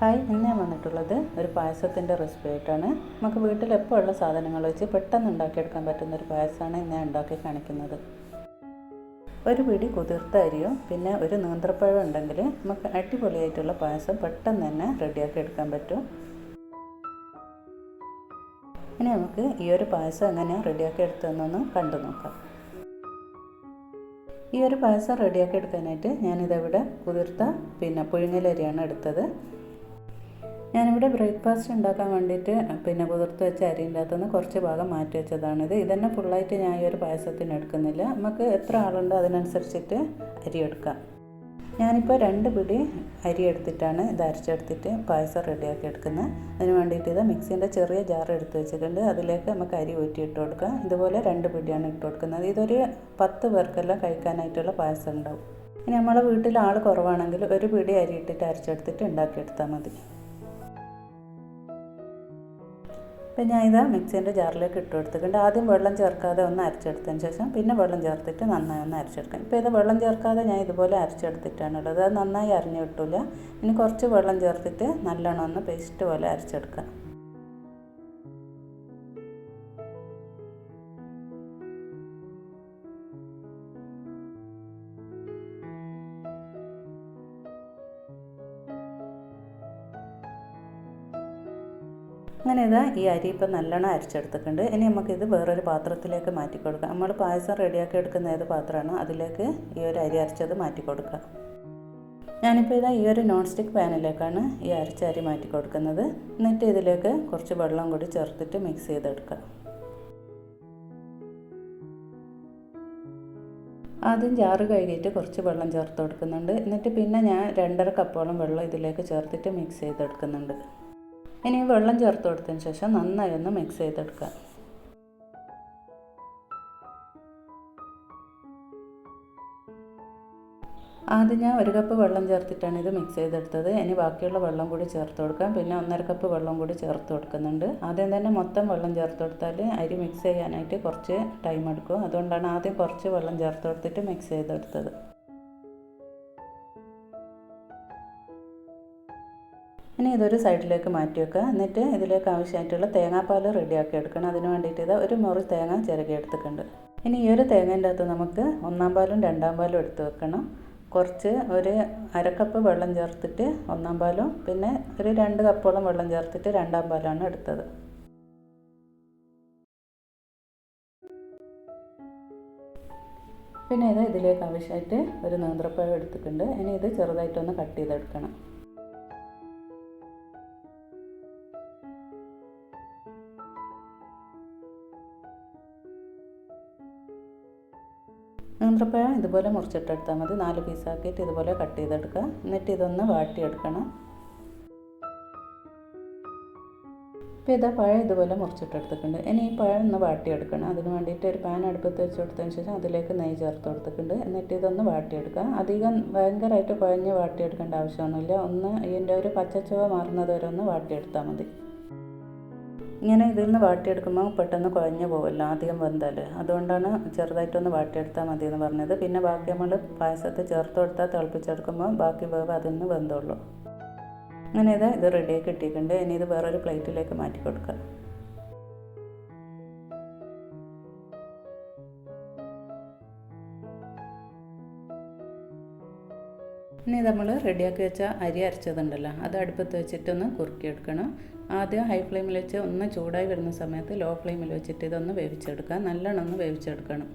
Hi ഇന്ന് ഞാൻ വന്നിട്ടുള്ളത് ഒരു പായസത്തിന്റെ റെസിപ്പി ആയിട്ടാണ്. നമുക്ക് വീട്ടിൽ എപ്പോഴുള്ള സാധനങ്ങൾ വെച്ച് പെട്ടെന്ന് ഉണ്ടാക്കിയെടുക്കാൻ പറ്റുന്ന ഒരു പായസമാണ് ഇന്ന് ഞാൻ ഉണ്ടാക്കി കാണിക്കുന്നത്. ഒരു പിടി കുതിർത്ത അരിയോ പിന്നെ ഒരു നീന്തപ്പഴം ഉണ്ടെങ്കിൽ നമുക്ക് അടിപൊളിയായിട്ടുള്ള പായസം പെട്ടെന്ന് തന്നെ റെഡിയാക്കി എടുക്കാൻ പറ്റും. ഇനി നമുക്ക് ഈ ഒരു പായസം എങ്ങനെയാണ് റെഡിയാക്കി എടുത്തതെന്നൊന്ന് കണ്ടു നോക്കാം. ഈ ഒരു പായസം റെഡിയാക്കി എടുക്കാനായിട്ട് ഞാനിതവിടെ കുതിർത്ത പിന്നെ പുഴുങ്ങലരിയാണ് എടുത്തത്. ഞാനിവിടെ ബ്രേക്ക്ഫാസ്റ്റ് ഉണ്ടാക്കാൻ വേണ്ടിയിട്ട് പിന്നെ കുതിർത്ത് വെച്ച അരിന്റെ കുറച്ച് ഭാഗം മാറ്റി വെച്ചതാണിത്. ഇതന്നെ ഫുള്ളായിട്ട് ഞാൻ ഈ ഒരു പായസത്തിന് എടുക്കുന്നില്ല. നമുക്ക് എത്ര ആളുണ്ടോ അതിനനുസരിച്ചിട്ട് അരി എടുക്കാം. ഞാനിപ്പോൾ രണ്ട് പിടി അരി എടുത്തിട്ടാണ് ഇത് അരച്ചെടുത്തിട്ട് പായസം റെഡിയാക്കി എടുക്കുന്നത് അതിന് വേണ്ടിയിട്ട് ഇത് മിക്സിന്റെ ചെറിയ ജാർ എടുത്ത് വെച്ചിട്ടുണ്ട്. അതിലേക്ക് നമുക്ക് അരി ഊറ്റി ഇട്ട് കൊടുക്കാം. ഇതുപോലെ രണ്ട് പിടിയാണ് ഇട്ട് കൊടുക്കുന്നത്. ഇതൊരു പത്ത് പേർക്കെല്ലാം കഴിക്കാനായിട്ടുള്ള പായസം ഉണ്ടാവും. ഇനി നമ്മളെ വീട്ടിൽ ആൾ കുറവാണെങ്കിൽ ഒരു പിടി അരി ഇട്ടിട്ട് അരച്ചെടുത്തിട്ട് ഉണ്ടാക്കിയെടുത്താൽ മതി. ഇപ്പം ഞാൻ ഇത് മിക്സീന്റെ ജാറിലേക്ക് ഇട്ട് കൊടുത്തിട്ടുണ്ട്. ആദ്യം വെള്ളം ചേർക്കാതെ ഒന്ന് അരച്ചെടുത്തതിന് ശേഷം പിന്നെ വെള്ളം ചേർത്തിട്ട് നന്നായി ഒന്ന് അരച്ചെടുക്കാം ഇപ്പോൾ ഇത് വെള്ളം ചേർക്കാതെ ഞാൻ ഇതുപോലെ അരച്ചെടുത്തിട്ടാണ് ഉള്ളത്. അത് നന്നായി അരിഞ്ഞു കിട്ടില്ല ഇനി കുറച്ച് വെള്ളം ചേർത്തിട്ട് നല്ലോണം ഒന്ന് പേസ്റ്റ് പോലെ അരച്ചെടുക്കാം അങ്ങനെ ഇതാ ഈ അരി ഇപ്പം നല്ലോണം അരച്ചെടുത്തിട്ടുണ്ട്. ഇനി നമുക്കിത് വേറൊരു പാത്രത്തിലേക്ക് മാറ്റി കൊടുക്കാം. നമ്മൾ പായസം റെഡിയാക്കി എടുക്കുന്ന ഏത് പാത്രമാണോ അതിലേക്ക് ഈ ഒരു അരി അരച്ചത് മാറ്റി കൊടുക്കാം. ഞാനിപ്പോൾ ഇതാ ഈ ഒരു നോൺ സ്റ്റിക്ക് പാനിലേക്കാണ് ഈ അരച്ച അരി മാറ്റി കൊടുക്കുന്നത്. എന്നിട്ട് ഇതിലേക്ക് കുറച്ച് വെള്ളം കൂടി ചേർത്തിട്ട് മിക്സ് ചെയ്തെടുക്കാം. ആദ്യം ജാറ് കഴുകിയിട്ട് കുറച്ച് വെള്ളം ചേർത്ത് കൊടുക്കുന്നുണ്ട്. എന്നിട്ട് പിന്നെ ഞാൻ രണ്ടര കപ്പോളം വെള്ളം ഇതിലേക്ക് ചേർത്തിട്ട് മിക്സ് ചെയ്തെടുക്കുന്നുണ്ട്. ഇനി വെള്ളം ചേർത്ത് കൊടുത്തതിന് ശേഷം നന്നായി ഒന്ന് മിക്സ് ചെയ്തെടുക്കുക. ആദ്യം ഞാൻ ഒരു കപ്പ് വെള്ളം ചേർത്തിട്ടാണ് ഇത് മിക്സ് ചെയ്തെടുത്തത്. ഇനി ബാക്കിയുള്ള വെള്ളം കൂടി ചേർത്ത് കൊടുക്കാം. പിന്നെ ഒന്നര കപ്പ് വെള്ളം കൂടി ചേർത്ത് കൊടുക്കുന്നുണ്ട്. ആദ്യം തന്നെ മൊത്തം വെള്ളം ചേർത്ത് കൊടുത്താൽ അരി മിക്സ് ചെയ്യാനായിട്ട് കുറച്ച് ടൈം എടുക്കും. അതുകൊണ്ടാണ് ആദ്യം കുറച്ച് വെള്ളം ചേർത്ത് കൊടുത്തിട്ട് മിക്സ് ചെയ്തെടുത്തത്. ഇനി ഇതൊരു സൈഡിലേക്ക് മാറ്റി വെക്കുക. എന്നിട്ട് ഇതിലേക്ക് ആവശ്യമായിട്ടുള്ള തേങ്ങാപ്പാൽ റെഡിയാക്കി എടുക്കണം. അതിന് വേണ്ടിയിട്ട് ഇത് ഒരു മുറി തേങ്ങ ചിരകി എടുത്തിട്ടുണ്ട്. ഇനി ഈ ഒരു തേങ്ങേന്റെ അകത്ത് നമുക്ക് ഒന്നാം പാലും രണ്ടാം പാലും എടുത്ത് വെക്കണം. കുറച്ച് ഒരു അരക്കപ്പ് വെള്ളം ചേർത്തിട്ട് ഒന്നാം പാലും പിന്നെ ഒരു രണ്ട് കപ്പോളം വെള്ളം ചേർത്തിട്ട് രണ്ടാം പാലാണ് എടുത്തത്. പിന്നെ ഇത് ഇതിലേക്ക് ആവശ്യമായിട്ട് ഒരു നേന്ത്രപ്പഴം എടുത്തിട്ടുണ്ട്. ഇനി ഇത് ചെറുതായിട്ടൊന്ന് കട്ട് ചെയ്തെടുക്കണം. നേന്ത്രപ്പഴം ഇതുപോലെ മുറിച്ചിട്ടെടുത്താൽ മതി. നാല് പീസാക്കിയിട്ട് ഇതുപോലെ കട്ട് ചെയ്തെടുക്കുക. എന്നിട്ട് ഇതൊന്ന് വാട്ടിയെടുക്കണം. ഇപ്പോൾ ഇതാ പഴം ഇതുപോലെ മുറിച്ചിട്ടെടുത്തിട്ടുണ്ട്. ഇനി ഈ പഴം ഒന്ന് വാട്ടിയെടുക്കണം. അതിന് വേണ്ടിയിട്ട് ഒരു പാൻ അടുപ്പത്ത് വെച്ച് കൊടുത്തതിന് ശേഷം അതിലേക്ക് നെയ്യ് ചേർത്ത് കൊടുത്തിട്ടുണ്ട്. എന്നിട്ട് ഇതൊന്ന് വാട്ടിയെടുക്കുക. അധികം ഭയങ്കരമായിട്ട് കുഴഞ്ഞ് വാട്ടിയെടുക്കേണ്ട ആവശ്യമൊന്നുമില്ല. ഒന്ന് ഇതിന്റെ ഒരു പച്ചച്ചുവ മാറുന്നത് വരെ ഒന്ന് വാട്ടിയെടുത്താൽ മതി. ഇങ്ങനെ ഇതിൽ നിന്ന് വാട്ടിയെടുക്കുമ്പോൾ പെട്ടെന്ന് കുഴഞ്ഞു പോകുമല്ലോ അധികം വെന്താൽ അതുകൊണ്ടാണ് ചെറുതായിട്ടൊന്ന് വാട്ടിയെടുത്താൽ മതി എന്ന് പറഞ്ഞത്. പിന്നെ ബാക്കി നമ്മൾ പായസത്തിൽ ചേർത്ത് കൊടുത്താൽ തിളപ്പിച്ചെടുക്കുമ്പോൾ ബാക്കി വേവ് അതിൽ നിന്ന് വെന്തുള്ളൂ. അങ്ങനെ ഇത് ഇത് റെഡിയാക്കി ഇട്ടിട്ടുണ്ട് ഇനി ഇത് വേറൊരു പ്ലേറ്റിലേക്ക് മാറ്റി കൊടുക്കുക ഇനി നമ്മൾ റെഡിയാക്കി വെച്ച അരി അരച്ചതുണ്ടല്ലോ അത് അടുപ്പത്ത് വെച്ചിട്ടൊന്ന് കുറുക്കിയെടുക്കണം. ആദ്യം ഹൈ ഫ്ലെയിമിൽ വെച്ച് ഒന്ന് ചൂടായി വരുന്ന സമയത്ത് ലോ ഫ്ലെയിമിൽ വെച്ചിട്ട് ഇതൊന്ന് വേവിച്ചെടുക്കുക. നല്ലോണം ഒന്ന് വേവിച്ചെടുക്കണം.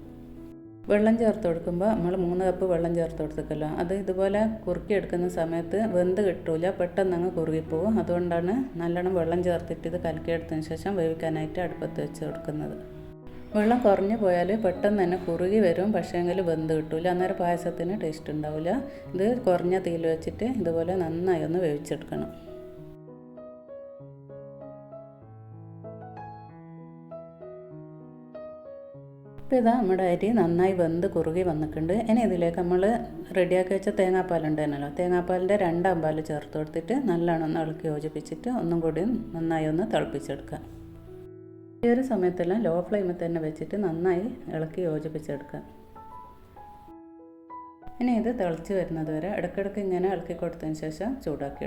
വെള്ളം ചേർത്ത് കൊടുക്കുമ്പോൾ നമ്മൾ മൂന്ന് കപ്പ് വെള്ളം ചേർത്ത് കൊടുത്തേക്കല്ലോ അത് ഇതുപോലെ കുറുക്കി എടുക്കുന്ന സമയത്ത് വെന്ത് കിട്ടൂല പെട്ടെന്ന് അങ്ങ് കുറുകിപ്പോവും. അതുകൊണ്ടാണ് നല്ലോണം വെള്ളം ചേർത്തിട്ട് ഇത് കലക്കിയെടുത്തതിന് ശേഷം വേവിക്കാനായിട്ട് അടുപ്പത്ത് വെച്ച് കൊടുക്കുന്നത്. വെള്ളം കുറഞ്ഞു പോയാൽ പെട്ടെന്ന് തന്നെ കുറുകി വരും പക്ഷേങ്കിൽ വെന്ത് കിട്ടില്ല അന്നേരം പായസത്തിന് ടേസ്റ്റ് ഉണ്ടാവില്ല. ഇത് കുറഞ്ഞ തീയിൽ വെച്ചിട്ട് ഇതുപോലെ നന്നായി ഒന്ന് വേവിച്ചെടുക്കണം. അപ്പോൾ ഇതാ നമ്മുടെ അരി നന്നായി വെന്ത് കുറുകി വന്നിട്ടുണ്ട്. ഇനി ഇതിലേക്ക് നമ്മൾ റെഡിയാക്കി വെച്ച തേങ്ങാപ്പാലുണ്ടായിരുന്നല്ലോ തേങ്ങാപ്പാലിന്റെ രണ്ടാം പാൽ ചേർത്ത് കൊടുത്തിട്ട് നല്ലോണം ഒന്ന് ഇളക്കി യോജിപ്പിച്ചിട്ട് ഒന്നും കൂടി നന്നായി ഒന്ന് തിളപ്പിച്ചെടുക്കുക. ഈ ഒരു സമയത്തെല്ലാം ലോ ഫ്ലെയിമിൽ തന്നെ വെച്ചിട്ട് നന്നായി ഇളക്കി യോജിപ്പിച്ചെടുക്കുക. ഇനി ഇത് തിളച്ച് വരുന്നത് വരെ ഇടയ്ക്കിടയ്ക്ക് ഇങ്ങനെ ഇളക്കി കൊടുത്തതിന് ശേഷം ചൂടാക്കി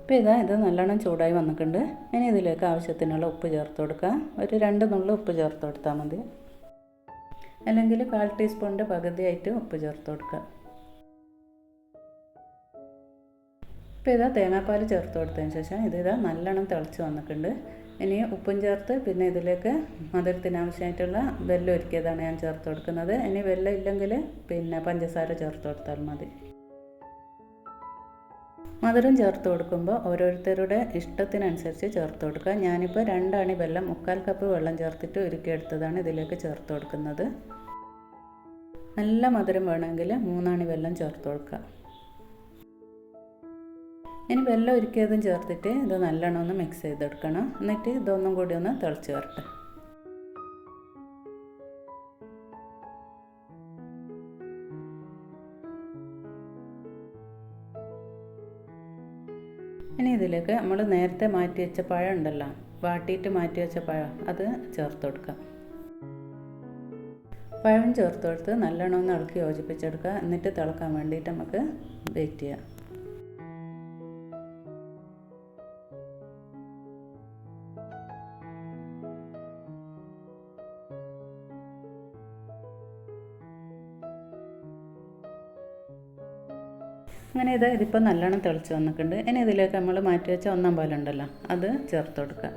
ഇപ്പോൾ ഇതാ ഇത് നല്ലോണം ചൂടായി വന്നിട്ടുണ്ട്. ഇനി ഇതിലേക്ക് ആവശ്യത്തിനുള്ള ഉപ്പ് ചേർത്ത് കൊടുക്കുക. ഒരു രണ്ട് നുള്ളു ഉപ്പ് ചേർത്ത് കൊടുത്താൽ മതി. അല്ലെങ്കിൽ കാൽ ടീസ്പൂണിന്റെ പകുതിയായിട്ട് ഉപ്പ് ചേർത്ത് കൊടുക്കുക. ഇപ്പോൾ ഇതാ തേങ്ങാപ്പാൽ ചേർത്ത് കൊടുത്തതിന് ശേഷം ഇത് ഇതാ നല്ലോണം തിളച്ച് വന്നിട്ടുണ്ട്. ഇനി ഉപ്പും ചേർത്ത് പിന്നെ ഇതിലേക്ക് മധുരത്തിനാവശ്യമായിട്ടുള്ള വെല്ലം ഒരുക്കിയതാണ് ഞാൻ ചേർത്ത് കൊടുക്കുന്നത്. ഇനി വെല്ലം ഇല്ലെങ്കിൽ പിന്നെ പഞ്ചസാര ചേർത്ത് കൊടുത്താൽ മതി. മധുരം ചേർത്ത് കൊടുക്കുമ്പോൾ ഓരോരുത്തരുടെ ഇഷ്ടത്തിനനുസരിച്ച് ചേർത്ത് കൊടുക്കുക. ഞാനിപ്പോൾ രണ്ടണി വെള്ളം മുക്കാൽ കപ്പ് വെള്ളം ചേർത്തിട്ട് ഉരുക്കിയെടുത്തതാണ് ഇതിലേക്ക് ചേർത്ത് കൊടുക്കുന്നത്. നല്ല മധുരം വേണമെങ്കിൽ മൂന്നണി വെള്ളം ചേർത്ത് കൊടുക്കുക. ഇനി വെള്ളം ഒരുക്കിയതും ചേർത്തിട്ട് ഇത് നല്ലോണം ഒന്ന് മിക്സ് ചെയ്തെടുക്കണം. എന്നിട്ട് ഇതൊന്നും കൂടി ഒന്ന് തിളച്ച് വരട്ടെ. ഇനി ഇതിലേക്ക് നമ്മൾ നേരത്തെ മാറ്റി വെച്ച പഴം ഉണ്ടല്ലോ വാട്ടിയിട്ട് മാറ്റി വെച്ച പഴം അത് ചേർത്ത് കൊടുക്കാം. പഴം ചേർത്ത് കൊടുത്ത് നല്ലോണം ഒന്ന് ഇളക്കി യോജിപ്പിച്ചെടുക്കുക. എന്നിട്ട് തിളക്കാൻ വേണ്ടിയിട്ട് നമുക്ക് വെയിറ്റ് ചെയ്യാം. അങ്ങനെ ഇത് ഇതിപ്പോൾ നല്ലോണം തിളച്ച് വന്നിട്ടുണ്ട്. ഇനി ഇതിലേക്ക് നമ്മൾ മാറ്റി വെച്ച ഒന്നാം പാലുണ്ടല്ലോ അത് ചേർത്ത് കൊടുക്കുക.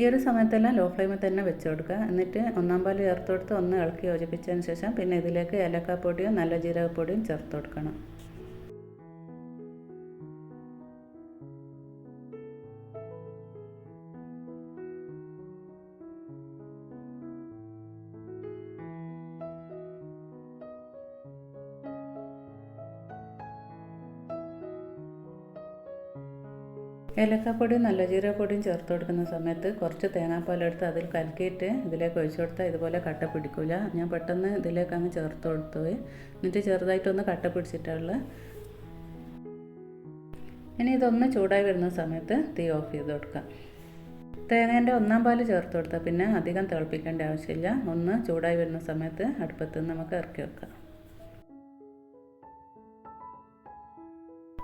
ഈ ഒരു സമയത്തെല്ലാം ലോ ഫ്ലെയിമിൽ തന്നെ വെച്ച് കൊടുക്കുക. എന്നിട്ട് ഒന്നാം പാൽ ചേർത്ത് കൊടുത്ത് ഒന്ന് ഇളക്കി യോജിപ്പിച്ചതിന് ശേഷം പിന്നെ ഇതിലേക്ക് ഏലക്കാപ്പൊടിയും നല്ല ജീരകപ്പൊടിയും ചേർത്ത് കൊടുക്കണം. ഏലക്കാപ്പൊടിയും നല്ല ജീരകപ്പൊടിയും ചേർത്ത് കൊടുക്കുന്ന സമയത്ത് കുറച്ച് തേങ്ങാപ്പാലെടുത്ത് അതിൽ കലക്കിയിട്ട് ഇതിലേക്ക് ഒഴിച്ചു കൊടുത്താൽ ഇതുപോലെ കട്ട പിടിക്കില്ല ഞാൻ പെട്ടെന്ന് ഇതിലേക്ക് അങ്ങ് ചേർത്ത് കൊടുത്തു. എന്നിട്ട് ചെറുതായിട്ടൊന്ന് കട്ട പിടിച്ചിട്ടുള്ള ഇനി ഇതൊന്ന് ചൂടായി വരുന്ന സമയത്ത് തീ ഓഫ് ചെയ്ത് കൊടുക്കാം തേങ്ങേന്റെ ഒന്നാം പാൽ ചേർത്ത് കൊടുത്താൽ പിന്നെ അധികം തിളപ്പിക്കേണ്ട ആവശ്യമില്ല. ഒന്ന് ചൂടായി വരുന്ന സമയത്ത് അടുപ്പത്ത് നമുക്ക് ഇറക്കി വെക്കാം.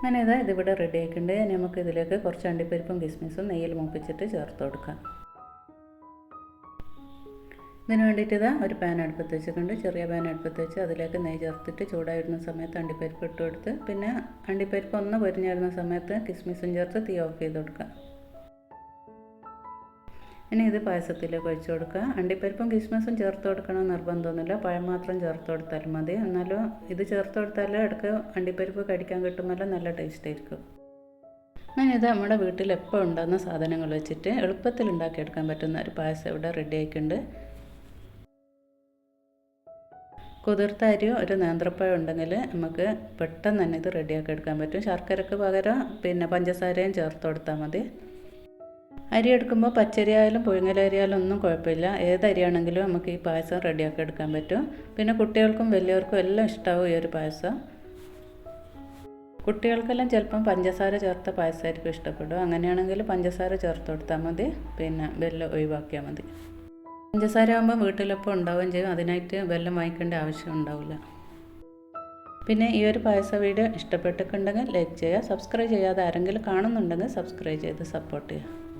അങ്ങനെ ഇത് ഇതിവിടെ റെഡി ആയിട്ടുണ്ട് ഇനി നമുക്ക് ഇതിലേക്ക് കുറച്ച് അണ്ടിപ്പരിപ്പും കിസ്മിസും നെയ്യിൽ മൂപ്പിച്ചിട്ട് ചേർത്ത് കൊടുക്കാം. ഇതിന് വേണ്ടിയിട്ട് ഇതാ ഒരു പാൻ അടുപ്പത്ത് വെച്ചിട്ടുണ്ട്. ചെറിയ പാൻ അടുപ്പത്ത് വെച്ച് അതിലേക്ക് നെയ്യ് ചേർത്തിട്ട് ചൂടായിരുന്ന സമയത്ത് അണ്ടിപ്പരിപ്പ് ഇട്ട് കൊടുത്ത് പിന്നെ അണ്ടിപ്പരിപ്പ് ഒന്ന് പൊരിഞ്ഞു വരുന്ന സമയത്ത് കിസ്മിസും ചേർത്ത് തീ ഓഫ് ചെയ്ത് കൊടുക്കുക ഇനി ഇത് പായസത്തിലേക്ക് ഒഴിച്ചു കൊടുക്കുക. അണ്ടിപ്പരിപ്പും കിസ്മസും ചേർത്ത് കൊടുക്കണം നിർബന്ധമൊന്നുമില്ല. പഴം മാത്രം ചേർത്ത് കൊടുത്താൽ മതി. എന്നാലും ഇത് ചേർത്ത് കൊടുത്താൽ ഇടയ്ക്ക് അണ്ടിപ്പരിപ്പ് കടിക്കാൻ കിട്ടുമ്പോൾ നല്ല ടേസ്റ്റ് ആയിരിക്കും. അങ്ങനെ ഇത് നമ്മുടെ വീട്ടിൽ എപ്പോൾ ഉണ്ടാകുന്ന സാധനങ്ങൾ വെച്ചിട്ട് എളുപ്പത്തിൽ ഉണ്ടാക്കിയെടുക്കാൻ പറ്റുന്ന ഒരു പായസം ഇവിടെ റെഡി ആയിട്ടുണ്ട്. കുതിർത്ത അരിയോ ഒരു നേന്ത്രപ്പഴം ഉണ്ടെങ്കിൽ നമുക്ക് പെട്ടെന്ന് തന്നെ ഇത് റെഡിയാക്കി എടുക്കാൻ പറ്റും. ശർക്കരക്ക് പകരം പിന്നെ പഞ്ചസാരയും ചേർത്ത് കൊടുത്താൽ മതി. അരി എടുക്കുമ്പോൾ പച്ചരി ആയാലും പുഴുങ്ങലരി ആയാലും ഒന്നും കുഴപ്പമില്ല. ഏത് അരിയാണെങ്കിലും നമുക്ക് ഈ പായസം റെഡിയാക്കി എടുക്കാൻ പറ്റും. പിന്നെ കുട്ടികൾക്കും വലിയവർക്കും എല്ലാം ഇഷ്ടമാവും ഈ ഒരു പായസം. കുട്ടികൾക്കെല്ലാം ചിലപ്പം പഞ്ചസാര ചേർത്ത പായസമായിരിക്കും ഇഷ്ടപ്പെടും അങ്ങനെയാണെങ്കിൽ പഞ്ചസാര ചേർത്ത് കൊടുത്താൽ മതി. പിന്നെ വെല്ലം ഒഴിവാക്കിയാൽ മതി. പഞ്ചസാര ആകുമ്പോൾ വീട്ടിലെപ്പോൾ ഉണ്ടാവുകയും ചെയ്യും. അതിനായിട്ട് വെല്ലം വാങ്ങിക്കേണ്ട ആവശ്യം ഉണ്ടാവില്ല. പിന്നെ ഈ ഒരു പായസ വീഡിയോ ഇഷ്ടപ്പെട്ടിട്ടുണ്ടെങ്കിൽ ലൈക്ക് ചെയ്യുക സബ്സ്ക്രൈബ് ചെയ്യാതെ ആരെങ്കിലും കാണുന്നുണ്ടെങ്കിൽ സബ്സ്ക്രൈബ് ചെയ്ത് സപ്പോർട്ട് ചെയ്യുക.